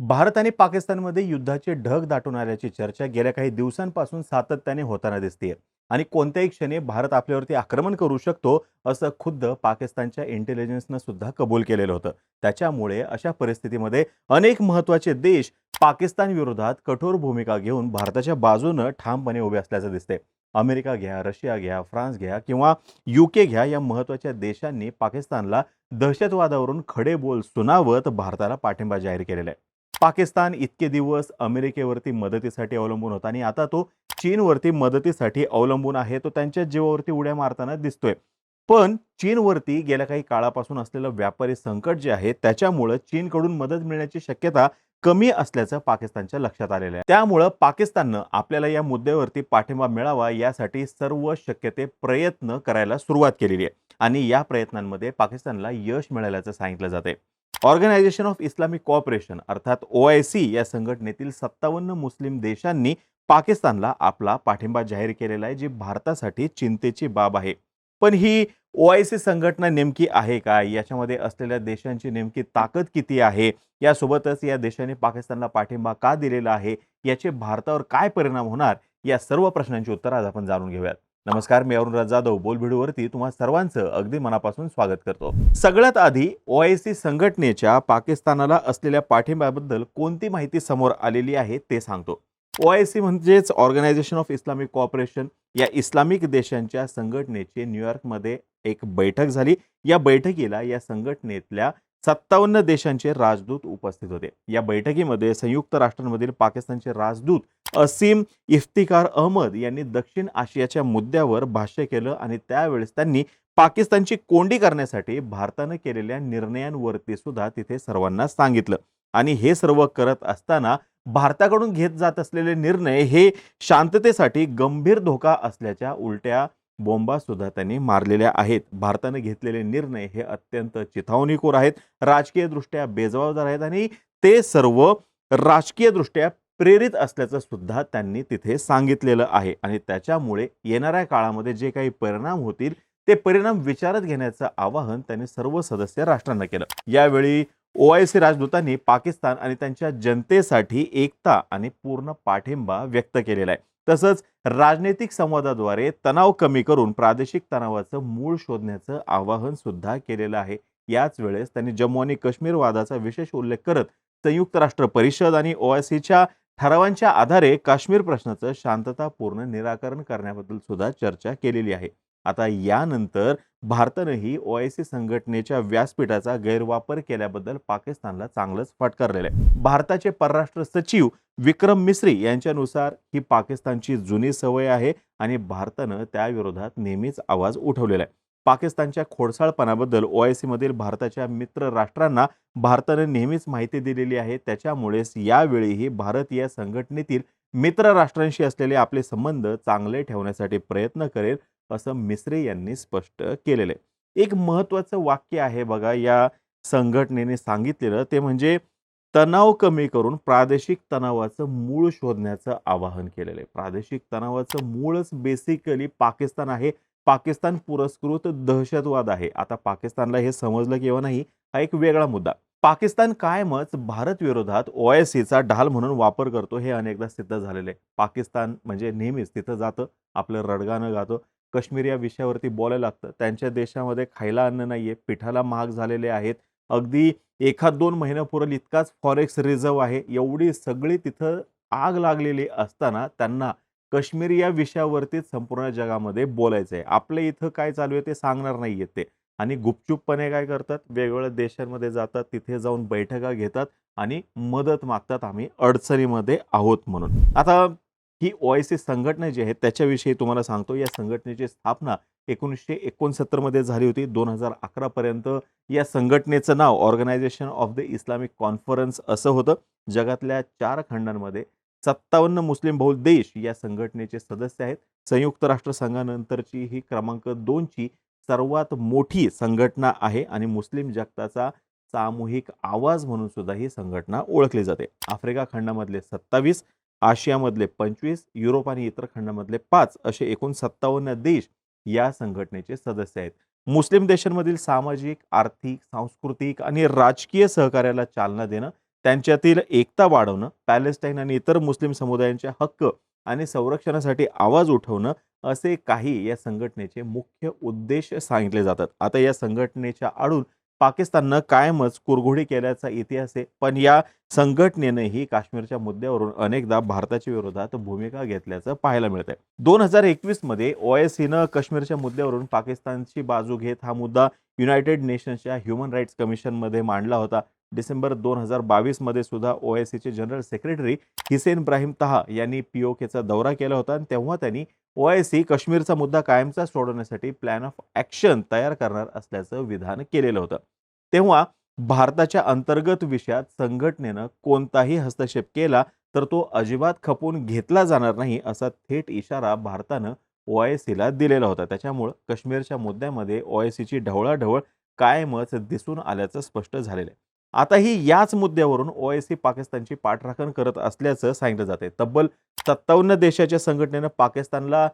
भारत आणि पाकिस्तानमध्ये युद्धाचे ढग दाटून आल्याची चर्चा गेल्या काही दिवसांपासून सातत्याने होताना दिसतेय. आणि कोणत्याही क्षणी भारत आपल्यावरती आक्रमण करू शकतो असं खुद्द पाकिस्तानच्या इंटेलिजन्सनं सुद्धा कबूल केलेलं होतं. त्याच्यामुळे अशा परिस्थितीमध्ये अनेक महत्त्वाचे देश पाकिस्तान विरोधात कठोर भूमिका घेऊन भारताच्या बाजूनं ठामपणे उभे असल्याचं दिसते अमेरिका घ्या रशिया घ्या फ्रान्स घ्या किंवा युके घ्या या महत्त्वाच्या देशांनी पाकिस्तानला दहशतवादावरून खडे बोल सुनावत भारताला पाठिंबा जाहीर केलेला आहे. पाकिस्तान इतके दिवस अमेरिकेवरती मदतीसाठी अवलंबून होता आणि आता तो चीनवरती मदतीसाठी अवलंबून आहे. तो त्यांच्या जीवावरती उड्या मारताना दिसतोय. पण चीनवरती गेल्या काही काळापासून असलेलं व्यापारी संकट जे आहे त्याच्यामुळं चीनकडून मदत मिळण्याची शक्यता कमी असल्याचं पाकिस्तानच्या लक्षात आलेलं आहे. त्यामुळं पाकिस्ताननं आपल्याला या मुद्द्यावरती पाठिंबा मिळावा यासाठी सर्व शक्य ते प्रयत्न करायला सुरुवात केलेली आहे. आणि या प्रयत्नांमध्ये पाकिस्तानला यश मिळाल्याचं सांगितलं जाते ऑर्गनायझेशन ऑफ इस्लामिक कॉपरेशन अर्थात ओ आय सी या संघटनेतील सत्तावन्न मुस्लिम देशांनी पाकिस्तानला आपला पाठिंबा जाहीर केलेला आहे जी भारतासाठी चिंतेची बाब आहे. पण ही ओ आय सी संघटना नेमकी आहे का? याच्यामध्ये असलेल्या देशांची नेमकी ताकद किती आहे? यासोबतच या देशाने पाकिस्तानला पाठिंबा का दिलेला आहे? याचे भारतावर काय परिणाम होणार? या सर्व प्रश्नांची उत्तर आज आपण जाणून घेऊयात. नमस्कार मी अरुणराज जाधव. बोलभिडूवरती तुम्हा सर्वांचं अगदी मनापासून स्वागत करतो. सगळ्यात आधी ओ आय सी संघटनेच्या पाकिस्तानाला असलेल्या पाठिंब्याबद्दल कोणती माहिती समोर आलेली आहे ते सांगतो. ओ आय सी म्हणजेच ऑर्गनायझेशन ऑफ इस्लामिक कॉपरेशन या इस्लामिक देशांच्या संघटनेची न्यूयॉर्कमध्ये एक बैठक झाली. या बैठकीला या संघटनेतल्या सत्तावन्न देशांचे राजदूत उपस्थित होते. या बैठकीमध्ये संयुक्त राष्ट्रांमधील पाकिस्तानचे राजदूत असीम इफ्तिकार अहमद यांनी दक्षिण आशियाच्या मुद्द्यावर भाष्य केलं आणि त्यावेळेस त्यांनी पाकिस्तानची कोंडी करण्यासाठी भारतानं केलेल्या निर्णयांवरती सुद्धा तिथे सर्वांना सांगितलं. आणि हे सर्व करत असताना भारताकडून घेत जात असलेले निर्णय हे शांततेसाठी गंभीर धोका असल्याच्या उलट्या बोंबासुद्धा त्यांनी मारलेल्या आहेत. भारतानं घेतलेले निर्णय हे अत्यंत चिथावणीखोर आहेत. राजकीयदृष्ट्या बेजबाबदार आहेत आणि ते सर्व राजकीयदृष्ट्या प्रेरित असल्याचं सुद्धा त्यांनी तिथे सांगितलेलं आहे. आणि त्याच्यामुळे येणाऱ्या काळामध्ये जे काही परिणाम होतील ते परिणाम विचारात घेण्याचं आवाहन त्यांनी सर्व सदस्य राष्ट्रांना केलं. यावेळी ओ आय सी राजदूतांनी पाकिस्तान आणि त्यांच्या जनतेसाठी एकता आणि पूर्ण पाठिंबा व्यक्त केलेला आहे. तसंच राजनैतिक संवादाद्वारे तणाव कमी करून प्रादेशिक तणावाचं मूळ शोधण्याचं आवाहन सुद्धा केलेलं आहे. याच वेळेस त्यांनी जम्मू आणि काश्मीर वादाचा विशेष उल्लेख करत संयुक्त राष्ट्र परिषद आणि ओ सीच्या ठरावांच्या आधारे काश्मीर प्रश्नाचं शांततापूर्ण निराकरण करण्याबद्दल सुद्धा चर्चा केलेली आहे. आता यानंतर भारतानंही ओ सी संघटनेच्या व्यासपीठाचा गैरवापर केल्याबद्दल पाकिस्तानला चांगलंच फटकारलेलं आहे. भारताचे परराष्ट्र सचिव विक्रम मिस्री यांच्यानुसार ही पाकिस्तानची जुनी सवय आहे आणि भारतानं त्याविरोधात नेहमीच आवाज उठवलेला आहे. पाकिस्तानच्या खोडसाळपणाबद्दल ओ आय सीमधील भारताच्या मित्र राष्ट्रांना भारतानं नेहमीच माहिती दिलेली आहे. त्याच्यामुळेच यावेळीही भारत या संघटनेतील मित्र राष्ट्रांशी असलेले आपले संबंध चांगले ठेवण्यासाठी प्रयत्न करेल असं मिस्री यांनी स्पष्ट केलेलं आहे. एक महत्त्वाचं वाक्य आहे बघा या संघटनेने सांगितलेलं. ते म्हणजे तणाव कमी करून प्रादेशिक तणावाचं मूळ शोधण्याचं आवाहन केलेलं आहे. प्रादेशिक तणावाचं मूळच बेसिकली पाकिस्तान आहे. पाकिस्तान पुरस्कृत दहशतवाद आहे. आता पाकिस्तानला हे समजलं किंवा नाही हा एक वेगळा मुद्दा. पाकिस्तान कायमच भारत विरोधात ओ एस सीचा ढाल म्हणून वापर करतो हे अनेकदा सिद्ध झालेलं आहे. पाकिस्तान म्हणजे नेहमीच तिथं जातं आपलं रडगाणं गातं. काश्मीर या विषयावरती बोलायला लागतं. त्यांच्या देशामध्ये खायला अन्न नाहीये पिठाला महाग झालेले आहेत. अगदी एखाद दोन महिना इतकाच फॉरेक्स रिझर्व आहे. एवढी सगळी तिथं आग लागलेली असताना त्यांना काश्मीर या विषयावरतीच संपूर्ण जगामध्ये बोलायचं आहे आपल्या इथं काय चालू आहे ते सांगणार नाही आहेत ते. आणि गुपचूपपणे काय करतात? वेगवेगळ्या देशांमध्ये जातात तिथे जाऊन बैठका घेतात आणि मदत मागतात आम्ही अडचणीमध्ये आहोत म्हणून. आता ही ओ आय सी संघटना जी आहे त्याच्याविषयी तुम्हाला सांगतो. या संघटनेची स्थापना एकोणीसशे एकोणसत्तरमध्ये झाली होती. दोन हजार अकरापर्यंत या संघटनेचं नाव organisation of the Islamic conference असं होतं. जगातल्या चार खंडांमध्ये सत्तावन्न मुस्लिम बहुल देश या संघटनेचे सदस्य आहेत. संयुक्त राष्ट्र संघानंतरची ही क्रमांक दोनची सर्वात मोठी संघटना आहे आणि मुस्लिम जगताचा सामूहिक आवाज म्हणून सुद्धा ही संघटना ओळखली जाते. आफ्रिका खंडामधले सत्तावीस आशियामधले पंचवीस युरोप आणि इतर खंडामधले पाच असे एकूण सत्तावन्न देश या संघटनेचे सदस्य आहेत. मुस्लिम देशांमधील सामाजिक आर्थिक सांस्कृतिक आणि राजकीय सहकार्याला चालना देणं त्यांच्यातील एकता वाढवणं पॅलेस्टाईन आणि इतर मुस्लिम समुदायांचे हक्क आणि संरक्षणासाठी आवाज उठवणं असे काही या संघटनेचे मुख्य उद्देश सांगितले जातात. आता या संघटनेच्या आडून पाकिस्ताननं कायमच कुरघोडी केल्याचा इतिहास आहे. पण या संघटनेनंही काश्मीरच्या मुद्द्यावरून अनेकदा भारताच्या विरोधात भूमिका घेतल्याचं पाहायला मिळत आहे दोन हजार एकवीसमध्ये ओएससीनं काश्मीरच्या मुद्द्यावरून पाकिस्तानची बाजू घेत हा मुद्दा युनायटेड नेशन्सच्या ह्युमन राईट्स कमिशनमध्ये मांडला होता. डिसेंबर दोन हजार बावीसमध्ये सुद्धा ओएससीचे general secretary Hissein Ibrahim Taha यांनी पीओकेचा दौरा केला होता आणि तेव्हा त्यांनी ओआयसी काश्मीरचा मुद्दा कायमचा सोडवण्यासाठी प्लॅन ऑफ ॲक्शन तयार करणार असल्याचं विधान केलेलं होतं. तेव्हा भारताच्या अंतर्गत विषयात संघटनेनं कोणताही हस्तक्षेप केला तर तो अजिबात खपून घेतला जाणार नाही असा थेट इशारा भारतानं ओआयसीला दिलेला होता. त्याच्यामुळं काश्मीरच्या मुद्द्यामध्ये ओआयसीची ढवळाढवळ कायमच दिसून आल्याचं स्पष्ट झालेलं आहे. आताही याच मुद्द्यावरून ओ एससी पाकिस्तानची पाठराखण करत असल्याचं सांगितलं जाते तब्बल सत्तावन्न देशाच्या संघटनेनं पाकिस्तानला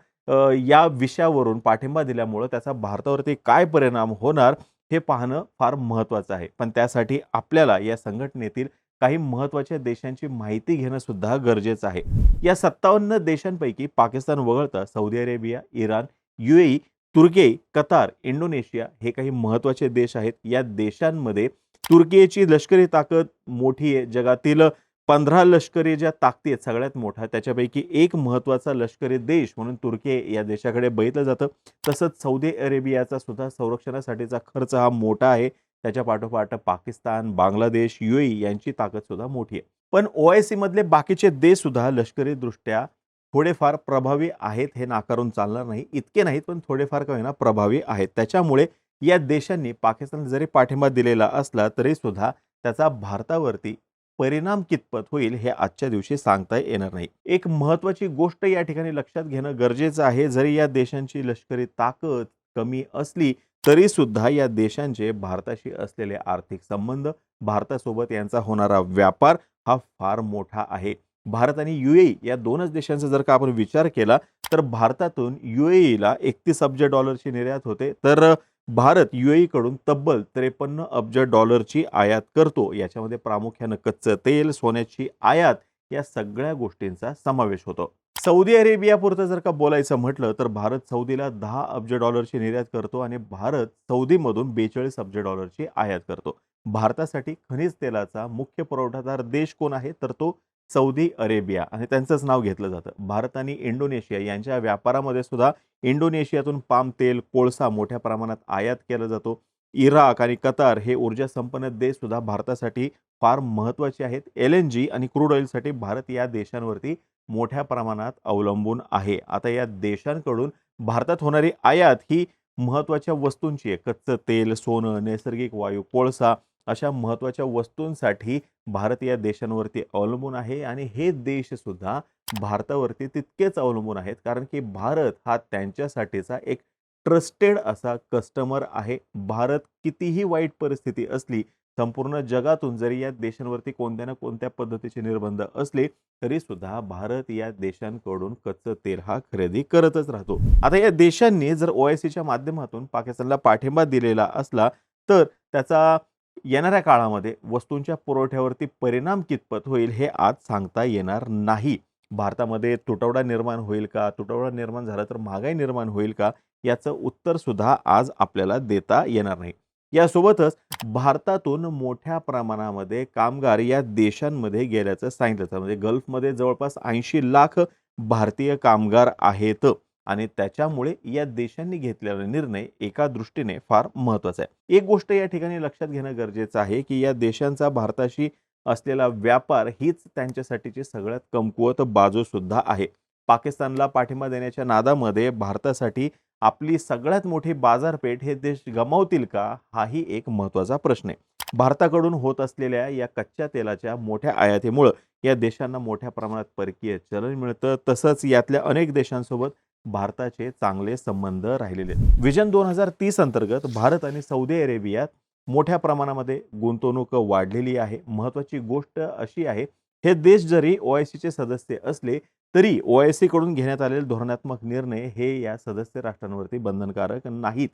या विषयावरून पाठिंबा दिल्यामुळं त्याचा भारतावरती काय परिणाम होणार हे पाहणं फार महत्त्वाचं आहे. पण त्यासाठी आपल्याला या संघटनेतील काही महत्त्वाच्या देशांची माहिती घेणं सुद्धा गरजेचं आहे. या सत्तावन्न देशांपैकी पाकिस्तान वगळता सौदी अरेबिया इराण युएई तुर्की कतार इंडोनेशिया हे काही महत्त्वाचे देश आहेत. या देशांमध्ये तुर्कीची लष्करी ताकद मोठी आहे. जगातील पंधरा लष्करी ज्या ताकदी आहेत सगळ्यात मोठा त्याच्यापैकी एक महत्त्वाचा लष्करी देश म्हणून तुर्की या देशाकडे बघितलं जातं. तसंच सौदी अरेबियाचा सुद्धा संरक्षणासाठीचा खर्च हा मोठा आहे. त्याच्या पाठोपाठ पाकिस्तान बांगलादेश युएई यांची ताकद सुद्धा मोठी आहे. पण ओ आय सीमधले बाकीचे देश सुद्धा लष्करी दृष्ट्या थोडेफार प्रभावी आहेत हे नाकारून चालणार नाही. इतके नाहीत पण थोडेफार का होईना प्रभावी आहेत. त्याच्यामुळे या देशांनी पाकिस्तान जरी पाठिंबा दिलेला असला तरी सुद्धा त्याचा भारतावरती परिणाम कितपत होईल हे आजच्या दिवशी सांगता येणार नाही. एक महत्वाची गोष्ट या ठिकाणी लक्षात घेणं गरजेचं आहे. जरी या देशांची लष्करी ताकद कमी असली तरी सुद्धा या देशांचे भारताशी असलेले आर्थिक संबंध भारतासोबत यांचा होणारा व्यापार हा फार मोठा आहे. भारत आणि युएई या दोनच देशांचा जर का आपण विचार केला तर भारतातून युएईला एकतीस अब्ज डॉलरची निर्यात होते. तर भारत युएई कडून तब्बल त्रेपन्न अब्ज डॉलरची आयात करतो. याच्यामध्ये प्रामुख्यानं कच्चं तेल सोन्याची आयात या सगळ्या गोष्टींचा समावेश होतो. सौदी अरेबियापुरतं जर का बोलायचं म्हटलं तर भारत सौदीला दहा अब्ज डॉलरची निर्यात करतो आणि भारत सौदीमधून बेचाळीस अब्ज डॉलरची आयात करतो. भारतासाठी खनिज तेलाचा मुख्य पुरवठादार देश कोण आहे? तर तो सौदी अरेबिया आणि त्यांचंच नाव घेतलं जातं. भारत आणि इंडोनेशिया यांच्या व्यापारामध्ये सुद्धा इंडोनेशियातून पाम तेल कोळसा मोठ्या प्रमाणात आयात केला जातो. इराक आणि कतार हे ऊर्जा संपन्न देश सुद्धा भारतासाठी फार महत्त्वाचे आहेत. एल एन जी आणि क्रूड ऑइलसाठी भारत या देशांवरती मोठ्या प्रमाणात अवलंबून आहे. आता या देशांकडून भारतात होणारी आयात ही महत्त्वाच्या वस्तूंची आहे. कच्चं तेल सोनं नैसर्गिक वायू कोळसा अशा महत्त्वाच्या वस्तूंसाठी भारत या देशांवरती अवलंबून आहे आणि हे देश सुद्धा भारतावरती तितकेच अवलंबून आहेत. कारण की भारत हा त्यांच्यासाठीचा एक ट्रस्टेड असा कस्टमर आहे. भारत कितीही वाईट परिस्थिती असली संपूर्ण जगातून जरी या देशांवरती कोणत्या ना कोणत्या पद्धतीचे निर्बंध असले तरी सुद्धा भारत या देशांकडून कच्चं तेल हा खरेदी करतच राहतो. आता या देशांनी जर ओआयसीच्या माध्यमातून पाकिस्तानला पाठिंबा दिलेला असला तर त्याचा येणाऱ्या काळामध्ये वस्तूंच्या पुरवठ्यावरती परिणाम कितपत होईल हे आज सांगता येणार नाही. भारतामध्ये तुटवडा निर्माण होईल का? तुटवडा निर्माण झाला तर महागाई निर्माण होईल का? याचं उत्तर सुद्धा आज आपल्याला देता येणार नाही. यासोबतच भारतातून मोठ्या प्रमाणामध्ये कामगार या देशांमध्ये गेल्याचं सांगितलं जातं. म्हणजे गल्फमध्ये जवळपास ऐंशी लाख भारतीय कामगार आहेत. आणि त्याच्यामुळे या देशांनी घेतलेला निर्णय एका दृष्टीने फार महत्त्वाचा आहे. एक गोष्ट या ठिकाणी लक्षात घेणं गरजेचं आहे की या देशांचा भारताशी असलेला व्यापार हीच त्यांच्यासाठीची सगळ्यात कमकुवत बाजू सुद्धा आहे. पाकिस्तानला पाठिंबा देण्याच्या नादामध्ये भारतासाठी आपली सगळ्यात मोठी बाजारपेठ हे देश गमावतील का हाही एक महत्त्वाचा प्रश्न आहे. भारताकडून होत असलेल्या या कच्च्या तेलाच्या मोठ्या आयातीमुळं या देशांना मोठ्या प्रमाणात परकीय चलन मिळतं. तसंच यातल्या अनेक देशांसोबत भारताचे चांगले संबंध राहिलेले आहेत. विजन दोन हजार तीस अंतर्गत भारत आणि सौदी अरेबियात मोठ्या प्रमाणामध्ये गुंतवणूक वाढलेली आहे. महत्वाची गोष्ट अशी आहे हे देश जरी ओआयसीचे सदस्य असले तरी ओआयसी कडून घेण्यात आलेले धोरणात्मक निर्णय हे या सदस्य राष्ट्रांवरती बंधनकारक नाहीत.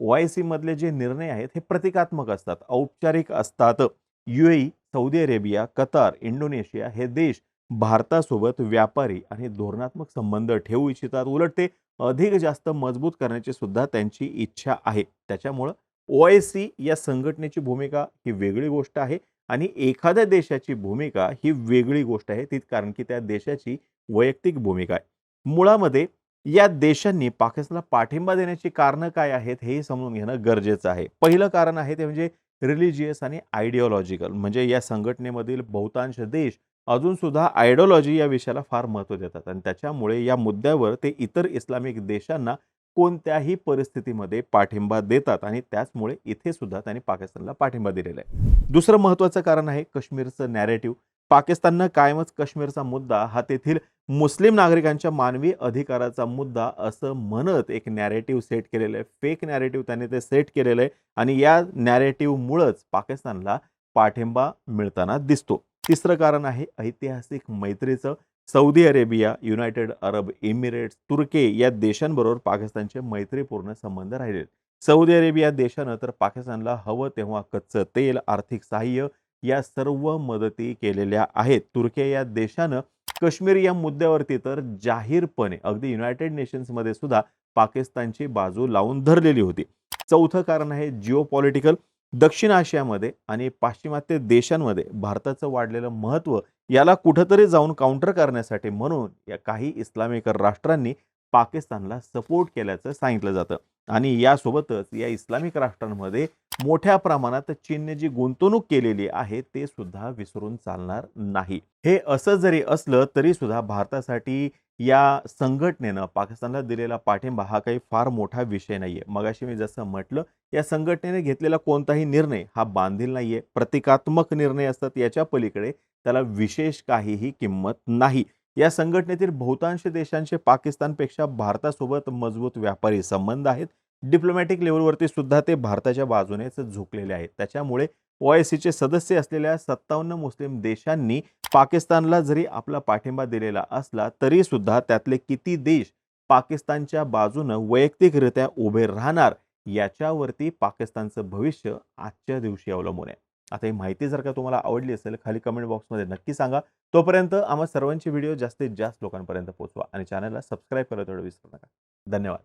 ओआयसी मधले जे निर्णय आहेत हे प्रतिकात्मक असतात औपचारिक असतात. UAE Saudi Arabia Qatar Indonesia हे देश भारतासोबत व्यापारी आणि धोरणात्मक संबंध ठेवू इच्छितात. उलट ते अधिक जास्त मजबूत करण्याची सुद्धा त्यांची इच्छा आहे. त्याच्यामुळं ओ आय सी या संघटनेची भूमिका ही वेगळी गोष्ट आहे आणि एखाद्या देशाची भूमिका ही वेगळी गोष्ट आहे. ती कारण की त्या देशाची वैयक्तिक भूमिका आहे. मुळामध्ये या देशांनी पाकिस्तानला पाठिंबा देण्याची कारणं काय आहेत हे समजून घेणं गरजेचं आहे. पहिलं कारण आहे ते म्हणजे रिलिजियस आणि आयडिओलॉजिकल. म्हणजे या संघटनेमधील बहुतांश देश अजूनसुद्धा आयडिओलॉजी या विषयाला फार महत्त्व देतात. आणि त्याच्यामुळे या मुद्द्यावर ते इतर इस्लामिक देशांना कोणत्याही परिस्थितीमध्ये पाठिंबा देतात आणि त्याचमुळे इथे सुद्धा त्यांनी पाकिस्तानला पाठिंबा दिलेला आहे. दुसरं महत्त्वाचं कारण आहे काश्मीरचं नॅरेटिव्ह पाकिस्ताननं कायमच काश्मीरचा मुद्दा हा तेथील मुस्लिम नागरिकांच्या मानवी अधिकाराचा मुद्दा असं म्हणत एक नॅरेटिव्ह सेट केलेलं आहे. फेक नॅरेटिव्ह त्यांनी ते सेट केलेलं आहे. आणि या नॅरेटिव्हमुळंच पाकिस्तानला पाठिंबा मिळताना दिसतो. तिसरं कारण आहे ऐतिहासिक मैत्रीचं. Saudi Arabia United Arab Emirates तुर्की या देशांबरोबर पाकिस्तानचे मैत्रीपूर्ण संबंध राहिले. सौदी अरेबिया देशानं तर पाकिस्तानला हवं तेव्हा कच्चं तेल आर्थिक सहाय्य या सर्व मदती केलेल्या आहेत. तुर्की या देशानं काश्मीर या मुद्द्यावरती तर जाहीरपणे अगदी युनायटेड नेशन्समध्ये सुद्धा पाकिस्तानची बाजू लावून धरलेली होती. चौथं कारण आहे जिओ पॉलिटिकल दक्षिण आशियामध्ये आणि पाश्चिमात्य देशांमध्ये भारताचं वाढलेलं महत्त्व याला कुठंतरी जाऊन काउंटर करण्यासाठी म्हणून या काही इस्लामिक राष्ट्रांनी पाकिस्तानला सपोर्ट केल्याचं सांगितलं जातं. आणि यासोबतच या इस्लामिक राष्ट्रांमध्ये मोठ्या प्रमाणात चीनने जी गुंतवणूक केलेली आहे ते सुद्धा विसरून चालणार नाही. हे असं जरी असलं तरी सुद्धा भारतासाठी या संघटनेनं पाकिस्तानला दिलेला पाठिंबा हा काही फार मोठा विषय नाही आहे मगाशी मी जसं म्हटलं या संघटनेने घेतलेला कोणताही निर्णय हा बांधील नाही आहे प्रतिकात्मक निर्णय असतात याच्या पलीकडे त्याला विशेष काहीही किंमत नाही. या संघटनेतील बहुतांश देशांचे पाकिस्तानपेक्षा भारतासोबत मजबूत व्यापारी संबंध आहेत. डिप्लोमॅटिक लेवलवरती सुद्धा ते भारताच्या बाजूनेच झुकलेले आहेत. त्याच्यामुळे ओ आय सीचे सदस्य असलेल्या सत्तावन्न मुस्लिम देशांनी पाकिस्तानला जरी आपला पाठिंबा दिलेला असला तरी सुद्धा त्यातले किती देश पाकिस्तानच्या बाजूनं वैयक्तिकरित्या उभे राहणार याच्यावरती पाकिस्तानचं भविष्य आजच्या दिवशी अवलंबून आहे. आता ही माहिती जर का तुम्हाला आवडली असेल खाली कमेंट बॉक्समध्ये नक्की सांगा. तोपर्यंत आम्हा सर्वांचे व्हिडिओ जास्तीत जास्त लोकांपर्यंत पोहोचवा आणि चॅनलला सबस्क्राईब करायला तेवढं विसरू नका. धन्यवाद.